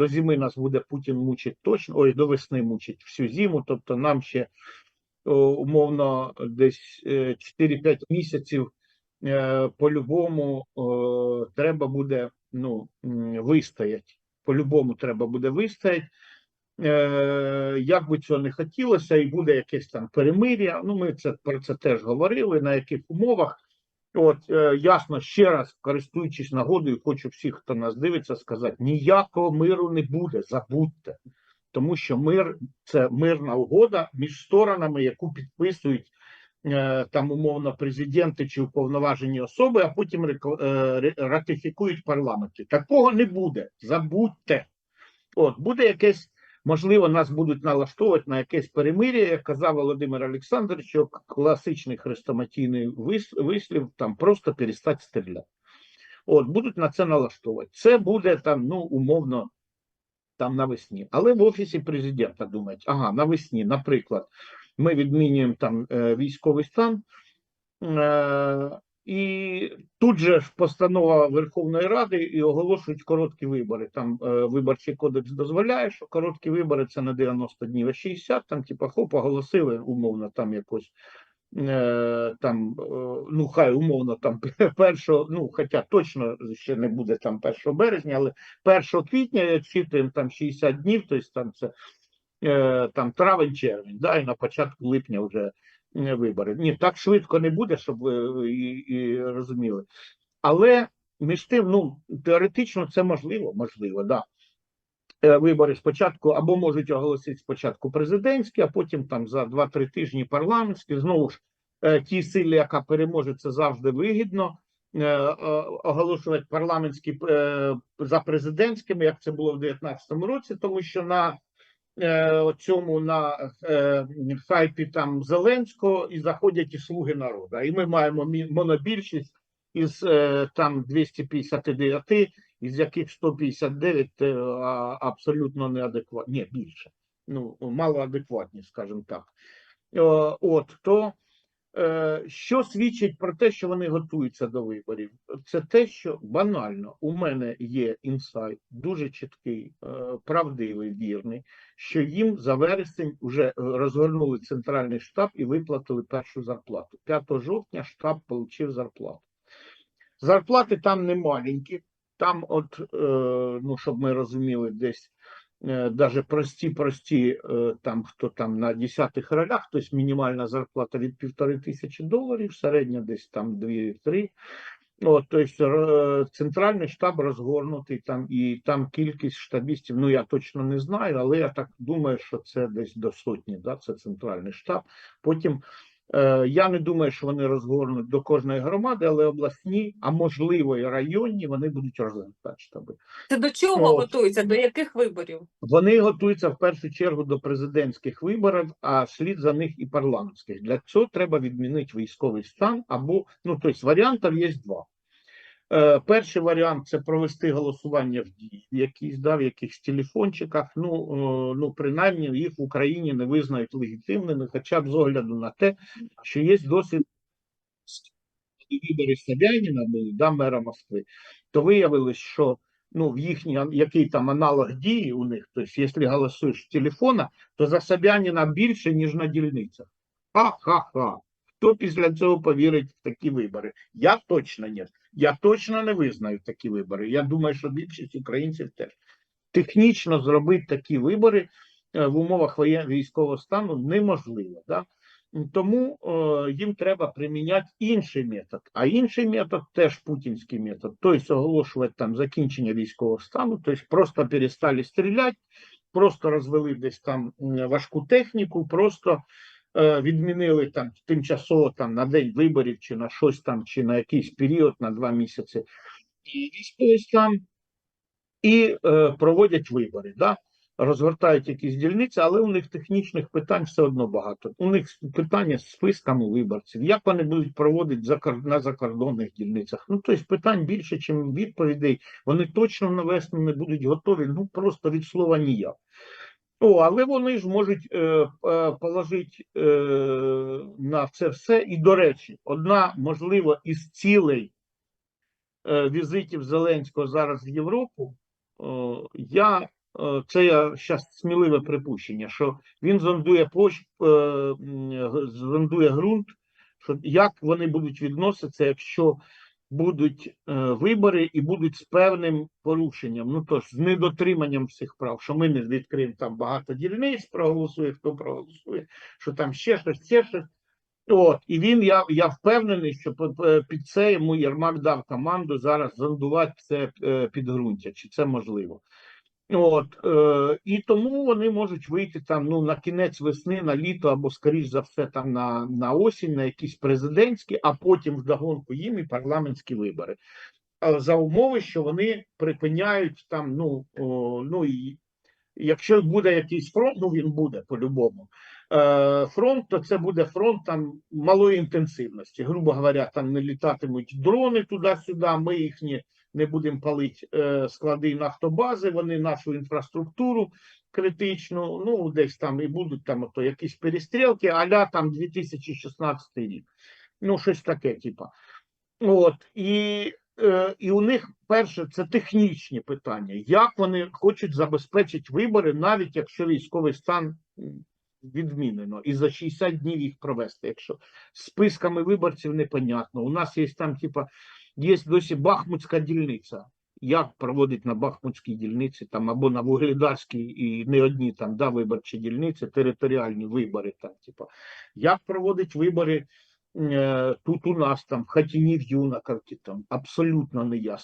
до зими нас буде Путін мучить точно, ой, до весни мучить всю зиму. Тобто нам ще умовно десь е, 4-5 місяців е, по-любому треба буде ну, вистоять. По-любому треба буде вистоять. Е, як би цього не хотілося, і буде якесь там перемир'я. Ну, ми це про це теж говорили, на яких умовах. От е, ясно, ще раз користуючись нагодою, хочу всіх, хто нас дивиться, сказати: ніякого миру не буде, забудьте. Тому що мир це мирна угода між сторонами, яку підписують е, там умовно президенти чи уповноважені особи, а потім е, ратифікують парламенти. Такого не буде. Забудьте. От буде якесь, можливо, нас будуть налаштовувати на якесь перемир'я, як казав Володимир Олександрович, класичний хрестоматійний вислів там просто перестати стріляти. От, будуть на це налаштовувати. Це буде там, ну, умовно, там навесні. Але в офісі президента думають, ага, навесні, наприклад, ми відмінюємо там е, військовий стан. І тут же ж постанова Верховної Ради і оголошують короткі вибори. Там е, виборчий кодекс дозволяє, що короткі вибори це не 90 днів, а 60, там, типа, хоп, оголосили умовно там якось. Е, там, е, ну хай умовно там першого, ну хоча точно ще не буде там 1 березня, але 1 квітня відчитуємо там 60 днів, тобто там це е, там травень, червень, да, і на початку липня вже вибори. Ні, так швидко не буде, щоб ви і, і розуміли. Але між тим, ну теоретично це можливо, можливо, да. Е, Вибори спочатку або можуть оголосити спочатку президентські, а потім там за 2-3 тижні парламентські. Знову ж е, тій силі, яка переможе, це завжди вигідно. Е, е, Оголошувати парламентські е, за президентськими, як це було в 2019 році, тому що на е, цьому на е, хайпі там Зеленського і заходять і слуги народу. І ми маємо монобільшість із е, там 259, із яких 159 е, абсолютно неадекватні, ні, більше, ну малоадекватні, скажімо так. Е, От то. Е, Що свідчить про те, що вони готуються до виборів? Це те, що банально у мене є інсайт, дуже чіткий, е, правдивий, вірний, що їм за вересень вже розгорнули центральний штаб і виплатили першу зарплату. 5 жовтня штаб отримав зарплату. Зарплати там не маленькі, там, от, е, ну щоб ми розуміли, десь даже прості-прості, е, там хто там на десятих ролях, тобто мінімальна зарплата від півтори тисячі доларів, середня десь там 2-3. От, тобто центральний штаб розгорнутий там, і там кількість штабістів, ну я точно не знаю, але я так думаю, що це десь до сотні, да, це центральний штаб. Потім я не думаю, що вони розгорнуть до кожної громади, але обласні, а можливо і районні, вони будуть розгортати штаби. Це до чого От. готуються? До яких виборів? Вони готуються в першу чергу до президентських виборів, а слід за них і парламентських. Для цього треба відмінити військовий стан або ну тобто варіантів є два. Е, перший варіант це провести голосування в дії, якісь да, в якихось телефончиках. Ну, е, ну принаймні їх в Україні не визнають легітимними, хоча б з огляду на те, що є досвід вибори Собяніна були, да, мера Москви, то виявилось, що ну, в їхній який там аналог дії у них, тобто, якщо голосуєш з телефона, то за Собяніна більше, ніж на дільницях. Ха-ха-ха. Хто після цього повірить в такі вибори? Я точно ні. Я точно не визнаю такі вибори. Я думаю, що більшість українців теж. Технічно зробити такі вибори е, в умовах військового стану неможливо. Да? Тому е, їм треба приміняти інший метод. А інший метод теж путінський метод. Тобто оголошувати там закінчення військового стану, тобто просто перестали стріляти, просто розвели десь там важку техніку, просто відмінили там тимчасово там на день виборів, чи на щось там, чи на якийсь період, на два місяці і військовий стан, і е, проводять вибори. Да? Розгортають якісь дільниці, але у них технічних питань все одно багато. У них питання з списками виборців, як вони будуть проводити на закордонних дільницях. Ну, тобто питань більше, ніж відповідей. Вони точно на весну не будуть готові, ну просто від слова ніяк. О, але вони ж можуть е, е, положити е, на це все. І, до речі, одна, можливо, із цілей е, візитів Зеленського зараз в Європу, е, я е, е, це я зараз сміливе припущення, що він зондує площ, е, зондує ґрунт, що як вони будуть відноситися, якщо будуть е, вибори і будуть з певним порушенням, ну тож з недотриманням всіх прав, що ми не відкриємо там багато дільниць, проголосує, хто проголосує, що там ще щось, ще щось. От, і він, я, я впевнений, що під це йому Єрмак дав команду зараз зондувати це е, підґрунтя, чи це можливо. От, е, і тому вони можуть вийти там ну, на кінець весни, на літо, або, скоріш за все, там на, на осінь, на якісь президентські, а потім вдогонку їм і парламентські вибори. За умови, що вони припиняють там, ну, о, ну і якщо буде якийсь фронт, ну він буде по-любому. Е, фронт, то це буде фронт там малої інтенсивності. Грубо говоря, там не літатимуть дрони туди-сюди, ми їхні не будемо палити е, склади нафтобази, вони нашу інфраструктуру критичну, ну десь там і будуть там ото якісь перестрілки, аля там 2016 рік. Ну, щось таке, типа. От, і, е, і у них перше це технічні питання. Як вони хочуть забезпечити вибори, навіть якщо військовий стан відмінено, і за 60 днів їх провести. Якщо списками виборців непонятно. У нас є там, типа, є досі Бахмутська дільниця. Як проводить на Бахмутській дільниці там або на Вугледарській і не одні там да, виборчі дільниці, територіальні вибори там, типу. як проводить вибори е, тут у нас там в Хатіні в Юнаковці там абсолютно не ясно.